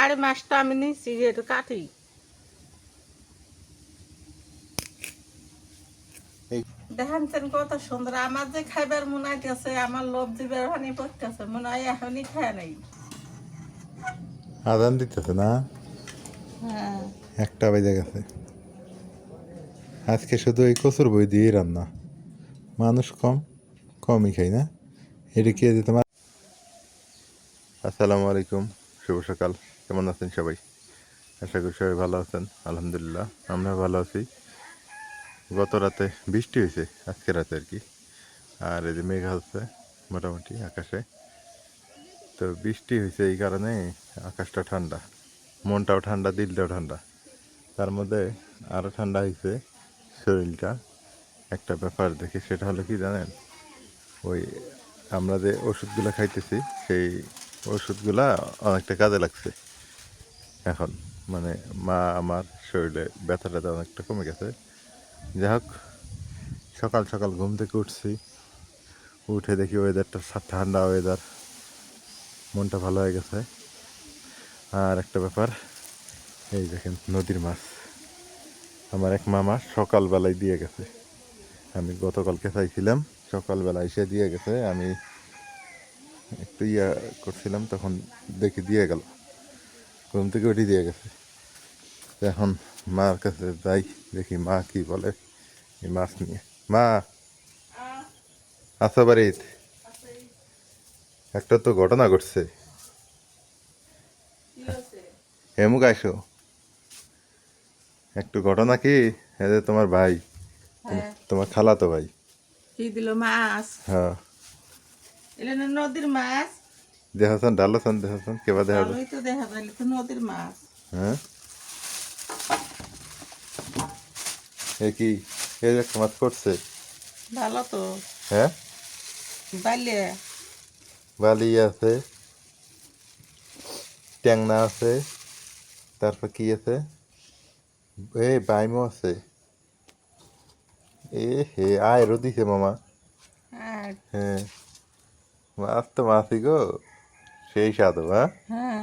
আড়ে মাসটা আমি নিচ্ছি একটু কাটি দেখাচ্ছেন কত সুন্দর আমার যে খাইবার মনে হইতেছে আমার লোভ দিবার হানি পড়তেছে মনে হয় এখনই খায় নাই। আদান দিতেছে না? হ্যাঁ। একটা বেজে গেছে। আজকে শুধু এই কচুর বই দিয়েই রান্না। মানুষ কম কমই খাই না। এটা কি যে তোমার আসসালামু আলাইকুম শুভ সকাল। কেমন আছেন সবাই? আশা করি সবাই ভালো আছেন, আলহামদুলিল্লাহ, আমরা ভালো আছি। গত রাতে বৃষ্টি হয়েছে, আজকে রাতে আর কি। আর এই যে মেঘ হচ্ছে মোটামুটি আকাশে। তো বৃষ্টি হয়েছে এই কারণে আকাশটা ঠান্ডা, মনটাও ঠান্ডা, দিলটাও ঠান্ডা। তার মধ্যে আরও ঠান্ডা হয়েছে শরীরটা। একটা ব্যাপার দেখে, সেটা হলো কি জানেন? ওই আমরা যে ওষুধগুলো খাইতেছি, সেই ওষুধগুলা অনেকটা কাজে লাগছে। এখন মানে মা আমার শরীরে ব্যথা ট্যাথা অনেকটা কমে গেছে। যাই হোক সকাল সকাল ঘুম থেকে উঠছি। উঠে দেখি ওয়েদারটা ঠান্ডা ওয়েদার মনটা ভালো হয়ে গেছে। আর একটা ব্যাপার, এই দেখেন নদীর মাছ। আমার এক মামা সকালবেলায় দিয়ে গেছে। আমি গতকালকে চাইছিলাম সকালবেলা এসে দিয়ে গেছে। আমি একটু ইয়া করছিলাম, তখন দেখি দিয়ে গেল। ঘুম থেকে উঠে দিয়ে গেছে। এখন মার কাছে যাই দেখি মা কি বলে এই মাছ নিয়ে। মা আছো বাড়িতে। একটা তো ঘটনা ঘটছে। হেমুক আইসো। একটু ঘটনা কি? এই যে তোমার ভাই তোমার খালা তো ভাই। কি দিল মাছ? হ্যাঁ। নদীর মাছ? দেখাছেন ডালাছেন দেখাছেন কেবা দেখা যায় ভালোই তো দেখা যায় তো নদীর মাছ। হ্যাঁ? এ কি? এই একটা মাছ করছে। ভালো তো। হ্যাঁ? বাইলে বালি আছে। ট্যাংনা আছে। তারপর কি আছে? এ বাইমও আছে। এ হে আয়রও দিছে মামা। হ্যাঁ। মাছ তো মাছই গো। সেই স্বাদও হ্যাঁ? হ্যাঁ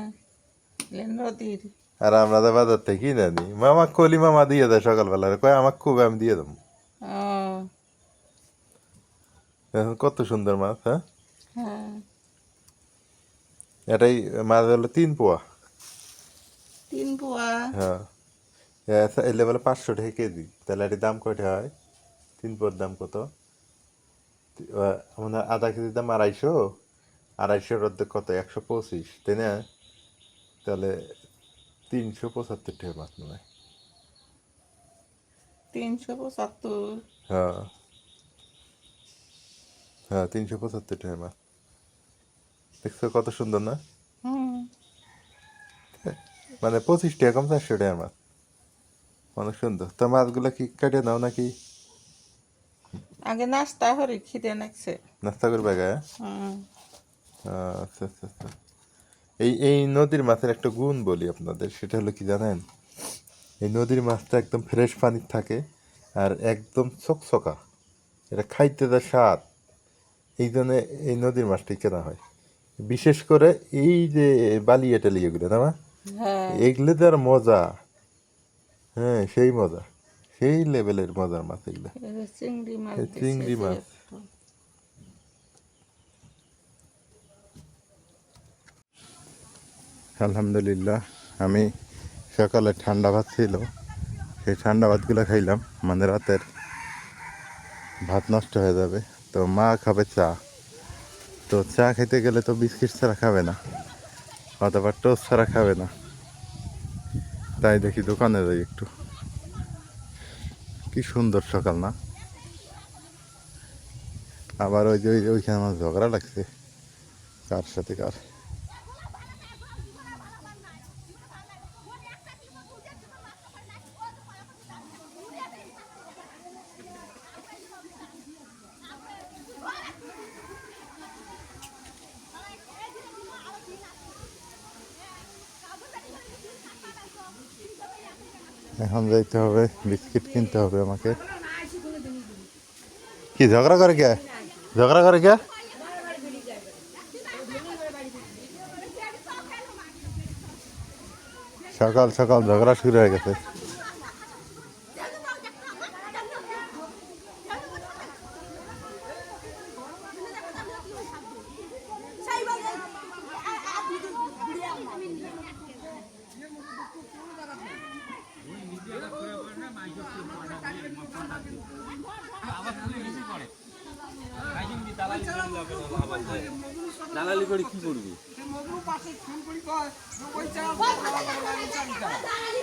নদীর আর আমরা তো বাজার থেকে কিনে মামা কলি মামা দিয়ে দেয় সকালবেলা কয় আমাকে খুব আমি দিয়ে দেবো। কত সুন্দর মাছ হ্যাঁ? হ্যাঁ। এটাই মাছ হলো তিন পোয়া। তিন পোয়া? হ্যাঁ। এলে বলে পাঁচশো টাকা কেজি। তাহলে এটির দাম কয়টা হয়? তিন পোয়ার দাম কত? আমাদের আধা কেজির দাম আড়াইশো? আড়াইশোর অর্ধেক কত? একশো পঁচিশ তাই না? তাহলে তিনশো পঁচাত্তর টাকা মাছ নেয় তিনশো পঁচাত্তর? হ্যাঁ। হ্যাঁ তিনশো পঁচাত্তর টাকা মাছ দেখছ কত সুন্দর না? মানে পঁচিশ টাকা কম চারশো টাকা মাছ অনেক সুন্দর। তো মাছগুলো কি কেটে নাও নাকি? আগে নাস্তা হরি খিদে নাকছে নাস্তা করবে হুম। আচ্ছা আচ্ছা আচ্ছা। এই এই নদীর মাছের একটা গুণ বলি আপনাদের সেটা হলো কি জানেন? এই নদীর মাছটা একদম ফ্রেশ পানির থাকে আর একদম চকচকা। এটা খাইতে যা স্বাদ এই জন্য এই নদীর মাছটাই কেনা হয়। বিশেষ করে এই যে বালিয়া টালিয়াগুলো না মা? হ্যাঁ। এগুলো আর মজা। হ্যাঁ সেই মজা। সেই লেভেলের মজার মাছ এগুলো। চিংড়ি মাছ এই দিছে চিংড়ি যে মাছ। একটু। আলহামদুলিল্লাহ, আমি সকালে ঠান্ডা ভাত ছিল। সেই ঠান্ডা ভাতগুলো খাইলাম মানে রাতের ভাত নষ্ট হয়ে যাবে। তো মা খাবে চা। তো চা খেতে গেলে তো বিস্কিট ছাড়া খাবে না, অথবা টোস্ট ছাড়া খাবে না। তাই দেখি দোকানে যাই একটু। কি সুন্দর সকাল না? আবার ওই যে ওই- ওইখানে আমার ঝগড়া লাগছে। কার সাথে কার এখন যাইতে হবে, বিস্কিট কিনতে হবে আমাকে। কি, ঝগড়া করে কে? ঝগড়া করে কে? সকাল সকাল ঝগড়া শুরু হয়ে গেছে। দালালি করে কি করবি?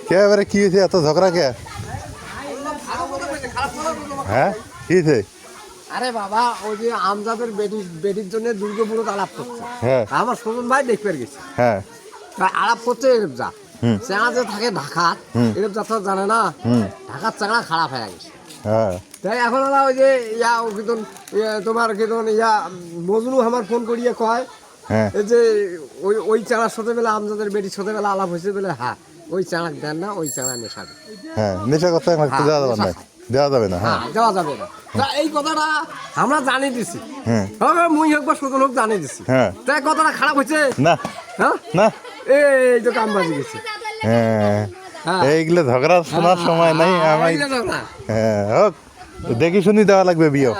কে এবারে কি হয়েছে? এত ঝগড়া কে? হ্যাঁ? কি হয়েছে? আরে বাবা ওই যে আমজাদের বেটি বেটির জন্য দুর্গাপুরত আলাপ করছে। হ্যাঁ। আমার সুমন ভাই দেখতে গেছে। হ্যাঁ। আলাপ করছে যা। চেঙা যে থাকে ঢাকা। এরব যা তো জানে না। ঢাকার চেঙা খারাপ হয়ে গেছে। হ্যাঁ। তাই এখন ওরা ওই যে ইয়া ও কিতন ইয়া তোমার কিতন ইয়া মজনু আমার ফোন করিয়ে কয় হ্যাঁ। এই যে ওই ওই চাঙার সাথে বেলা আমজাদের বেটির সাথে বেলা আলাপ হয়েছে বলে হ্যাঁ ওই চাঙাক দেন না ওই চাঙা নেশাবে হ্যাঁ নেশা করতে লাগতে দেওয়া যাবে না। দেওয়া যাবে না হ্যাঁ। হ্যাঁ দেওয়া যাবে না। তা এই কথাটা আমরা জানিয়ে দিছি। হ্যাঁ। হ্যাঁ মুই হোক বা সুজন হোক জানিয়ে দিছি। হ্যাঁ। তাই কথাটা খারাপ হয়েছে? না। হ্যাঁ? না। এই তো কাম বাজি গেছে। হ্যাঁ। হ্যাঁ। এইগুলো ঝগড়া শোনার সময় নাই তো। হ্যাঁ হোক দেখি শুনি দেওয়া লাগবে বিয়ে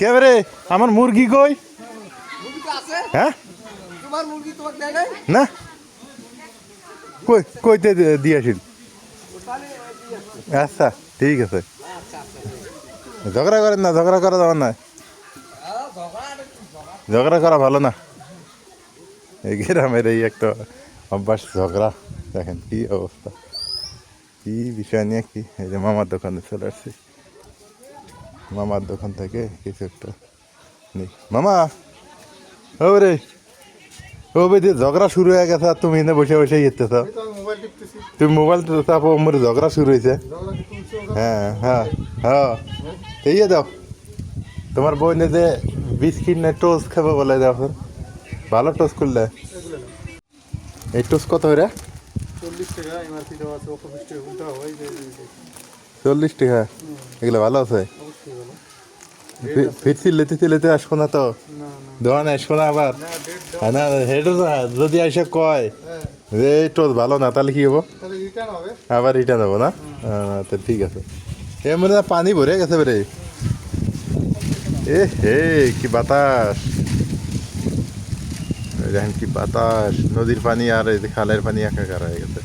হ্যাঁ, হ্যাঁ। কে রে আমার মুরগি কই হ্যাঁ না? কই কইতে দিয়েছিল। আচ্ছা ঠিক আছে। ঝগড়া করেন না ঝগড়া করা যাবে না। ঝগড়া করা ভালো না। এই গ্রামের এই একটা অভ্যাস ঝগড়া। দেখেন কি অবস্থা। কি বিষয় নিয়ে কি? এই যে মামার দোকানে চলে আসছি। মামার দোকান থেকে কিছু একটা নেই। মামা ও রে। ও বেদি ঝগড়া শুরু হয়ে গেছে আর তুমি এনে বসে বসে যেতেছ তুমি মোবাইল চাপো মোর ঝগড়া শুরু হয়েছে। হ্যাঁ হ্যাঁ হ্যাঁ। এই যে দাও। তোমার বোনে যে বিস্কিট না টোস্ট খাবে বলে দেখো ভালো টোস্ট করলে। এই টোস্ট কত রে চল্লিশ টাকা হয় যে এগুলো ভালো আছে? ফিরছি লেতে লেতে আসব না তো? না না আসব না আবার? না হ্যাঁ, হেঁটে যদি এসে কয়। যে এই টোস্ট ভালো না তাহলে কি হব? আবার রিটার্ন হব না? হ্যাঁ, তো ঠিক আছে। এ মনে হয় পানি ভরে গেছে বেরে এ হে কি বাতাস। দেখেন কি বাতাস। নদীর পানি আর এই যে খালের পানি একাকার হয়ে গেছে।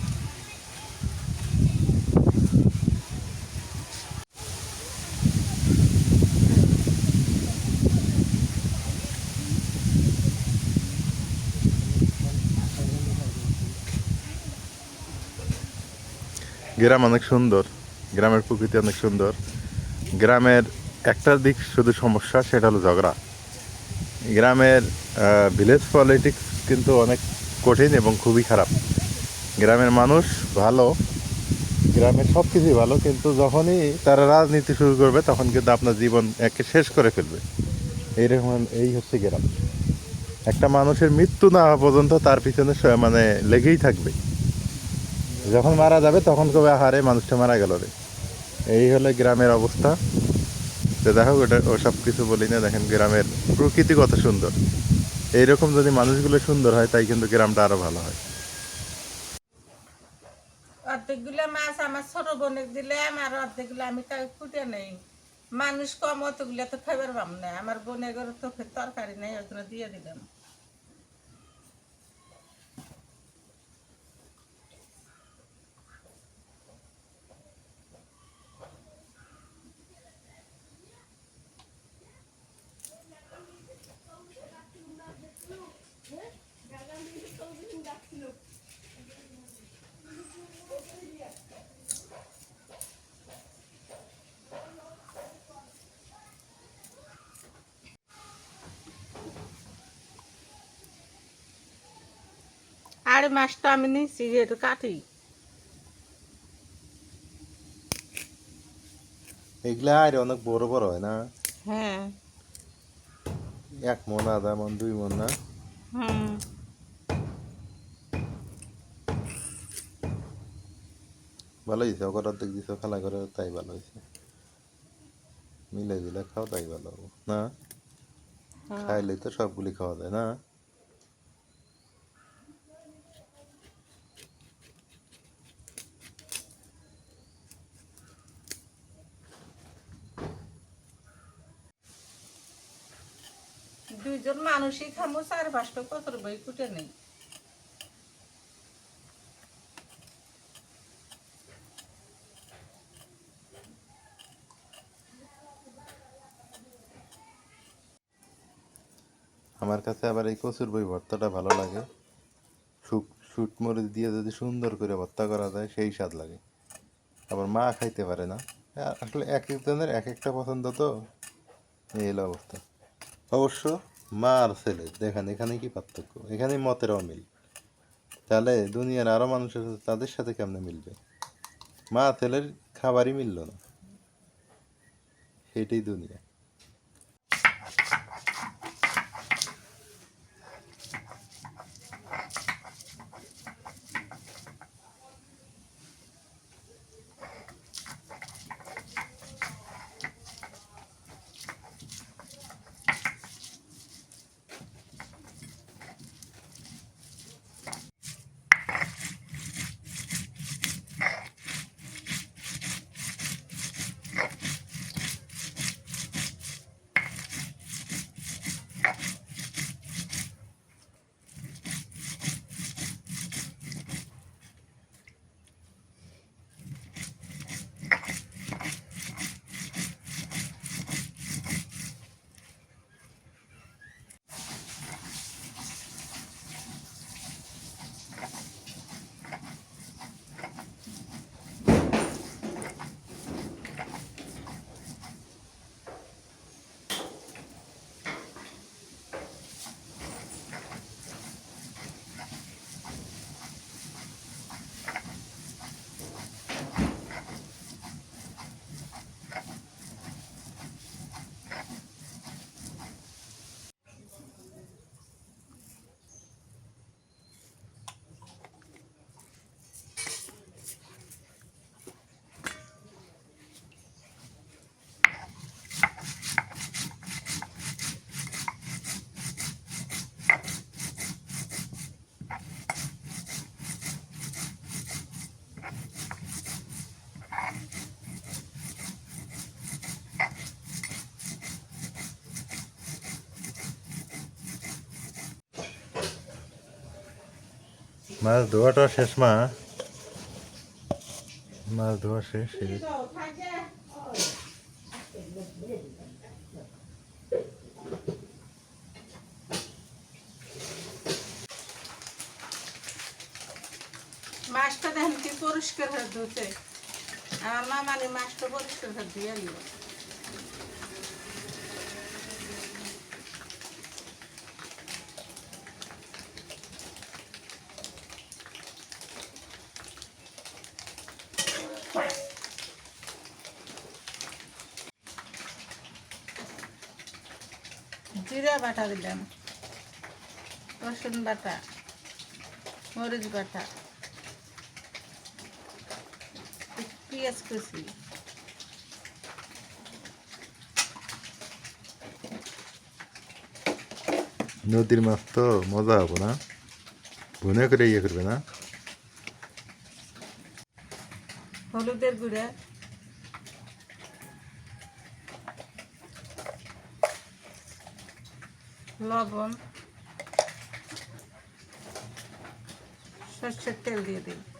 গ্রাম অনেক সুন্দর, গ্রামের প্রকৃতি অনেক সুন্দর। গ্রামের একটা দিক শুধু সমস্যা, সেটা হলো ঝগড়া। গ্রামের ভিলেজ পলিটিক্স কিন্তু অনেক কঠিন এবং খুবই খারাপ। গ্রামের মানুষ ভালো, গ্রামের সব কিছুই ভালো, কিন্তু যখনই তারা রাজনীতি শুরু করবে, তখন কিন্তু আপনার জীবন একে শেষ করে ফেলবে। এইরকম, এই হচ্ছে গ্রাম। একটা মানুষের মৃত্যু না হওয়া পর্যন্ত তার পিছনে মানে লেগেই থাকবে। যখন মারা যাবে, তখন কবে আহারে মানুষটা মারা গেল রে? এই হলো গ্রামের অবস্থা। তো দেখো ওটা ওসব কিছু বলি না, দেখেন গ্রামের প্রকৃতি কত সুন্দর। এইরকম যদি মানুষগুলো সুন্দর হয়, তাই কিন্তু গ্রামটা আরও ভালো হয়। অর্ধেকগুলো মাছ আমার ছোট বোনের দিলাম আর অর্ধেকগুলো আমি ফুটে নেই। মানুষ কম, অতগুলো তো খাবার পাম না। আমার ঘরে তো তরকারি নেই, ওই দিয়ে দিলাম। আর মাছটা আমি নিচ্ছি একটু কাটি এগুলা আর অনেক বড় বড় হয় না? হ্যাঁ। এক মন আধা মন দুই মন না? হুম। ভালো হয়েছে ওকর অর্ধেক দিছ খেলা করে তাই ভালো হয়েছে মিলে দিলে খাও তাই ভালো। হব না খাইলে তো সবগুলি খাওয়া যায় না দুইজন মানুষই খামো, চার পাঁচটা কত বই কুটে নেই। আমার কাছে আবার এই কচুর বই ভর্তাটা ভালো লাগে। শুক শুট মরিচ দিয়ে যদি সুন্দর করে ভর্তা করা যায়, সেই স্বাদ লাগে। আবার মা খাইতে পারে না। আসলে এক একজনের এক একটা পছন্দ তো, এই হলো অবস্থা। অবশ্য মা আর ছেলে দেখেন এখানে কি পার্থক্য? এখানে মতের অমিল তাহলে দুনিয়ার আরও মানুষের সাথে তাদের সাথে কেমনে মিলবে? মা ছেলের খাবারই মিলল না। সেটাই দুনিয়া। মাছ ধোয়াটা শেষ, মা। মাছ ধোয়া শেষ মাছটা দেখেন কি পরিষ্কার হয়ে ধুতে আমার মা মানে মাছটা পরিষ্কার হয়ে নিল বাটা দিলাম। রসুন বাটা মরিচ বাটা পেঁয়াজ কুচি। নদীর মাছ তো মজা হব না? ভুনে করে ইয়ে করবে না? হলুদের গুঁড়া লবণ সর্ষের তেল দিয়ে দিই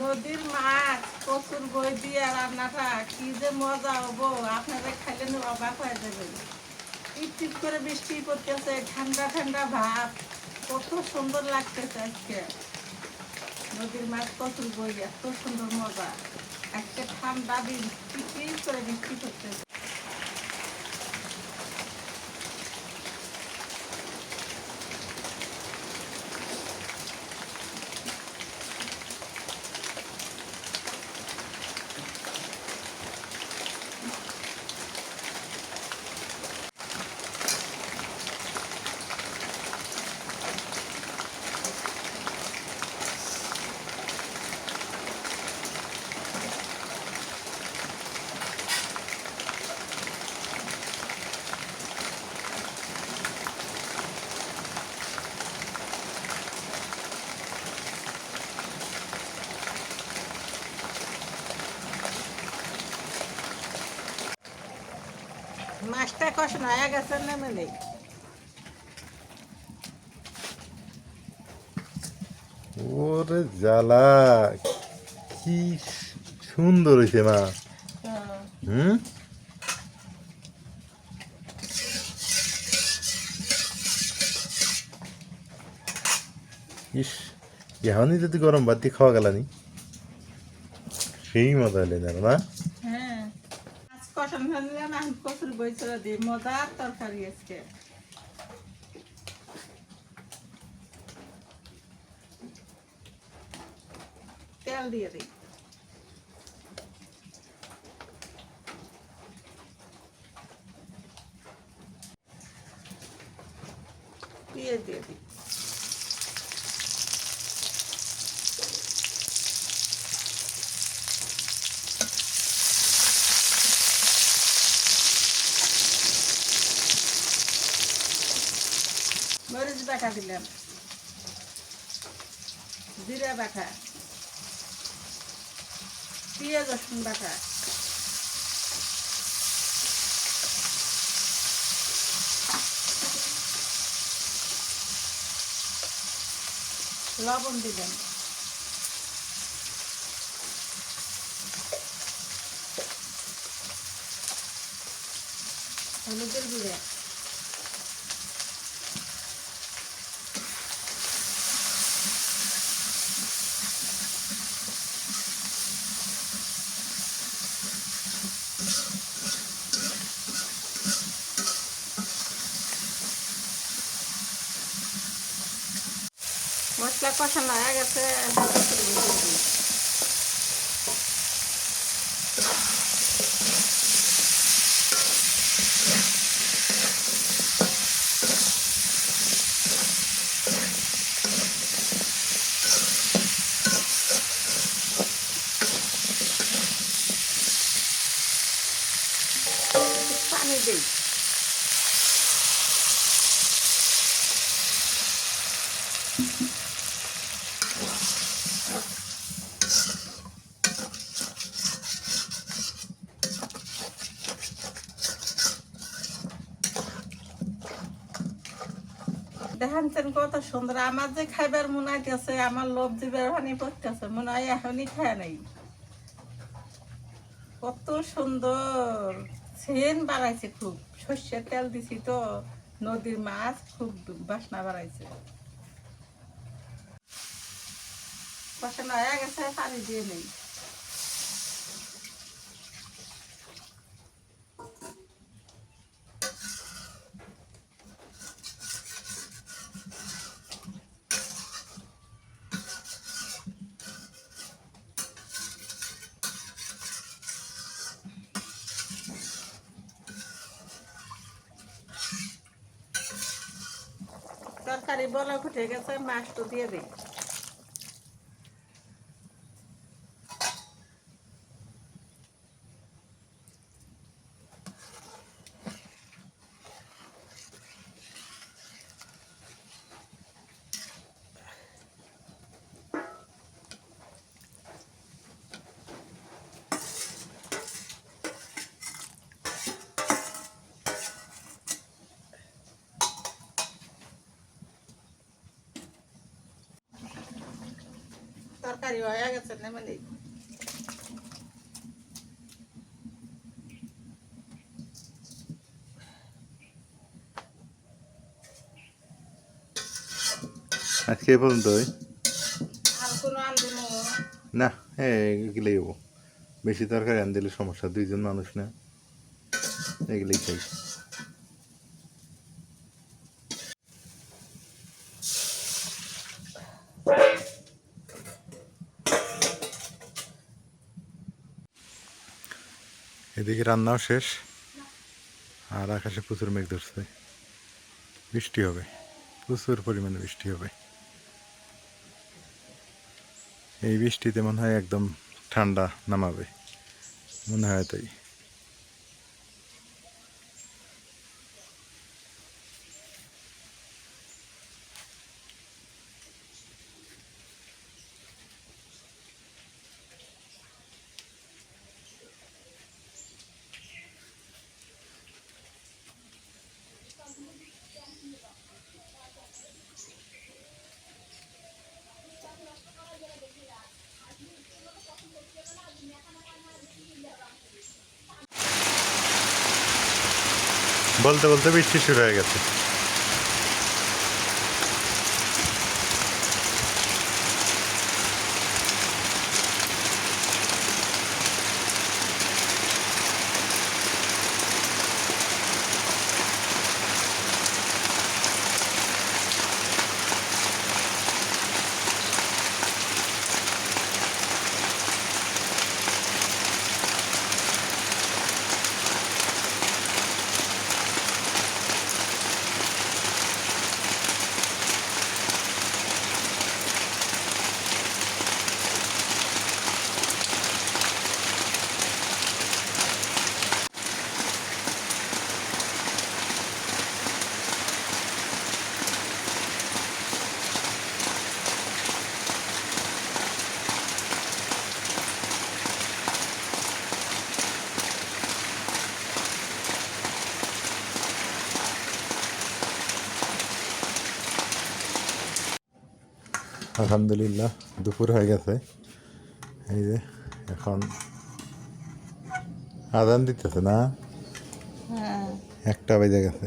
নদীর মাছ, কচুর বই দিয়ে রান্নাটা, কি যে মজা হব, আপনারা খাইলে অবাক হয়ে যাবেন। টিপ করে বৃষ্টি পড়তেছে, ঠান্ডা ঠান্ডা ভাব, কত সুন্দর লাগতেছে আজকে। নদীর মাছ, কচুর বই, এত সুন্দর মজা। আজকে ঠান্ডা দিন টিপ করে বৃষ্টি পড়তেছে। ওরে জ্বালা, কি সুন্দর হয়েছে মা হুম? ইস, এখনই যদি গরম বাদ দিয়ে খাওয়া গেলানি। সেই মজা যেন, না? মাছ কষানো হলে না কচুর বই চলে দিই মজার তরকারি আজকে। তেল দিয়ে দিই পেঁয়াজ দিয়ে দিই মরিচ বাটা দিলাম জিরা বাটা পেঁয়াজ রসুন বাটা লবণ দিলাম হলুদের গুঁড়া। মশলা কষানো হয়ে গেছে পানি দিই দেখাচ্ছেন কত সুন্দর। আমার যে খাইবার মনে হইতেছে আমার লোভ দিবার হানি পড়তেছে, মনে হয় এখনই খায় নাই। কত সুন্দর। সেন বাড়াইছে খুব, সর্ষের তেল দিছি তো, নদীর মাছ খুব বাসনা বাড়াইছে। বাসনা হয়ে গেছে, পানি দিয়ে নেই। তরকারি বলা উঠে গেছে তো দিয়ে দিই নেমে নেই আজকে পর্যন্ত না হ্যাঁ এগুলোই হব বেশি তরকারি আন দিলে সমস্যা দুইজন মানুষ না এগুলোই খাই এদিকে রান্নাও শেষ। আর আকাশে প্রচুর মেঘ ধরছে। বৃষ্টি হবে। প্রচুর পরিমাণে বৃষ্টি হবে। এই বৃষ্টিতে মনে হয় একদম ঠান্ডা নামাবে। মনে হয় তাই। বলতে বলতে বৃষ্টি শুরু হয়ে গেছে। আলহামদুলিল্লাহ দুপুর হয়ে গেছে। এই যে এখন আদান দিতেছে না? হ্যাঁ। একটা বেজে গেছে।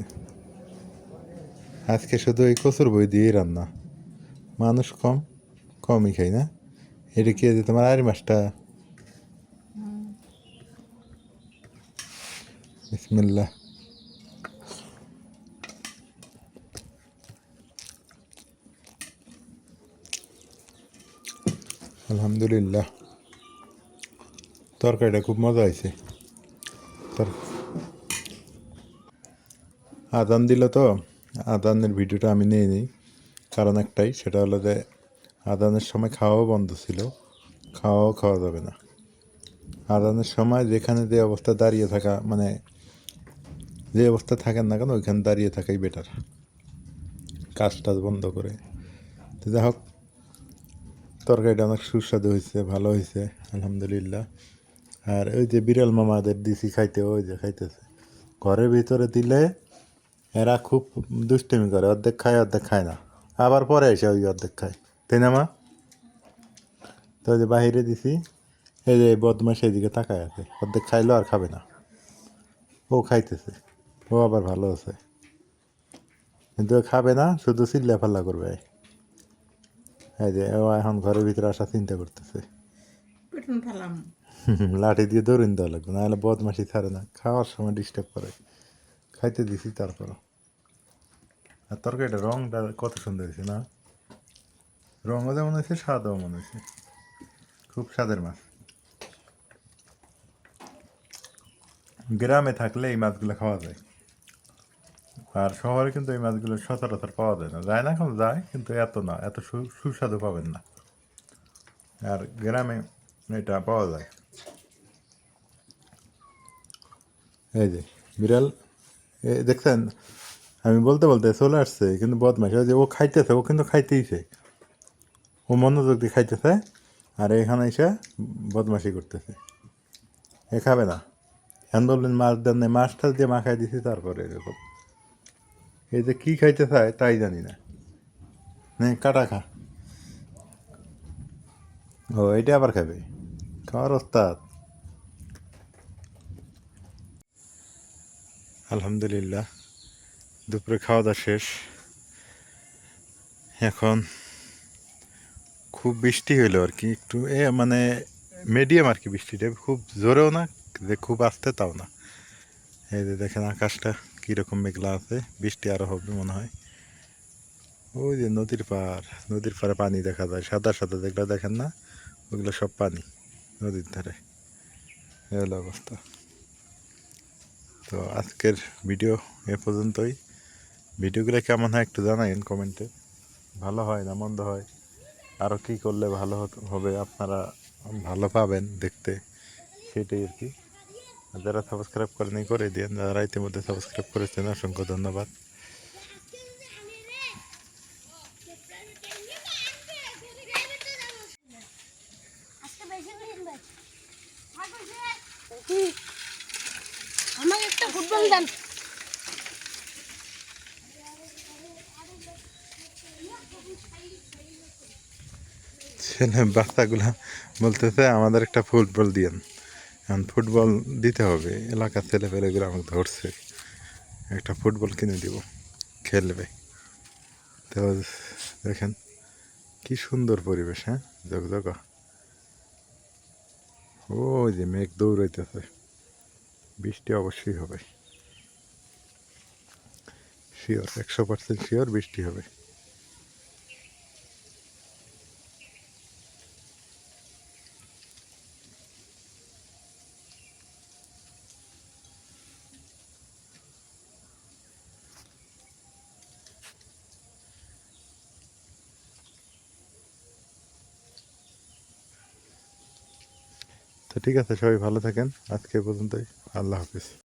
আজকে শুধু এই কচুর বই দিয়েই রান্না। মানুষ কম কমই খাই না? এটা কি যে তোমার আড়ি মাছটা বিসমিল্লাহ। আলহামদুলিল্লাহ। তরকারিটা খুব মজা হয়েছে। আদান দিল তো। আদানের ভিডিওটা আমি নিয়ে নিই। কারণ একটাই, সেটা হলো যে আদানের সময় খাওয়াও বন্ধ ছিল। খাওয়াও খাওয়া যাবে না। আদানের সময় যেখানে যে অবস্থা দাঁড়িয়ে থাকা মানে যে অবস্থা থাকেন না কেন, ওইখানে দাঁড়িয়ে থাকাই বেটার কাজ টাজ বন্ধ করে। তো যাই হোক তরকারিটা অনেক সুস্বাদু হয়েছে, ভালো হয়েছে, আলহামদুলিল্লাহ। আর ওই যে বিড়াল মামাদের দিছি খাইতে, ওই যে খাইতেছে। ঘরের ভিতরে দিলে এরা খুব দুষ্টেমি করে, অর্ধেক খায় অর্ধেক খায় না। আবার পরে এসে ওই অর্ধেক খায়। তাই না, মা? তো যে বাহিরে দিছি, এই যে বদমাস এদিকে তাকায় আছে। অর্ধেক খাইলো আর খাবে না। ও খাইতেছে, ও আবার ভালো আছে। কিন্তু খাবে না, শুধু চিল্লা ফাল্লা করবে। এই যে ও এখন ঘরের ভিতরে আসা চিন্তা করতেছে। পিটুন ফেলাম লাঠি দিয়ে দৌড়িন দেওয়া লাগবে নাহলে বদমাসি ছাড়ে না। খাওয়ার সময় ডিস্টার্ব করে। খাইতে দিছি তারপর আর তরকারিটা রংটা কত সুন্দর হয়েছে না? রঙও যেমন হয়েছে স্বাদও মনে হয়েছে। খুব স্বাদের মাছ। গ্রামে থাকলে এই মাছগুলো খাওয়া যায়। আর শহরে কিন্তু এই মাছগুলো সচরাচর পাওয়া যায় না। যায় না এখন যায়, কিন্তু এত না, এত সুস্বাদু পাবেন না। আর গ্রামে এটা পাওয়া যায়। এই যে, বিড়াল দেখছেন? আমি বলতে বলতে চলে আসছে, কিন্তু বদমাস যে ও খাইতেছে, ও কিন্তু খাইতেইছে ও মনোযোগ দিয়ে খাইতেছে, আর এখানে এসে বদমাসি করতেছে। এ খাবে না। হ্যান বললেন, মাছ দেন নাই মাছ টাছ দিয়ে মাখাই দিছি, তারপরে এরকম। যে কী খাইতে চায় তাই জানি না। নে, কাটা খা। ও, এইটা আবার খাবে। খাওয়ার ওস্তাদ। আলহামদুলিল্লাহ, দুপুরে খাওয়া দাওয়া শেষ। এখন খুব বৃষ্টি হইল আর কি, একটু, এ মানে মিডিয়াম আর কি বৃষ্টিটা, খুব জোরেও না, যে খুব আসতে তাও না। এই যে দেখেন আকাশটা। কীরকম মেঘলা আছে, বৃষ্টি আরও হবে মনে হয়। ওই যে নদীর পার, নদীর পাড়ে পানি দেখা যায়, সাদা সাদা যেগুলো দেখেন না, ওগুলো সব পানি নদীর ধারে। এই হলো অবস্থা। তো আজকের ভিডিও এ পর্যন্তই। ভিডিওগুলো কেমন হয় একটু জানাইন কমেন্টে। ভালো হয় না মন্দ হয়? আরও কী করলে ভালো হবে আপনারা ভালো পাবেন দেখতে, সেটাই আর কি। যারা সাবস্ক্রাইব করেনি করে দিন যারা ইতিমধ্যে সাবস্ক্রাইব করেছেন অসংখ্য ধন্যবাদ। আমাকে একটা ফুটবল দেন ছেলে বাচ্চাগুলা বলতেছে আমাদের একটা ফুটবল দিয়েন। এখন ফুটবল দিতে হবে। এলাকার ছেলে পেলেগুলো আমাকে ধরছে। একটা ফুটবল কিনে দিব। খেলবে। তো দেখেন, কি সুন্দর পরিবেশ হ্যাঁ? জগ ও যে মেঘ দৌড়াইতেছে। বৃষ্টি অবশ্যই হবে। শিওর একশো পার্সেন্ট শিওর বৃষ্টি হবে। ঠিক আছে সবাই ভালো থাকেন। আজকে পর্যন্তই। আল্লাহ হাফিজ।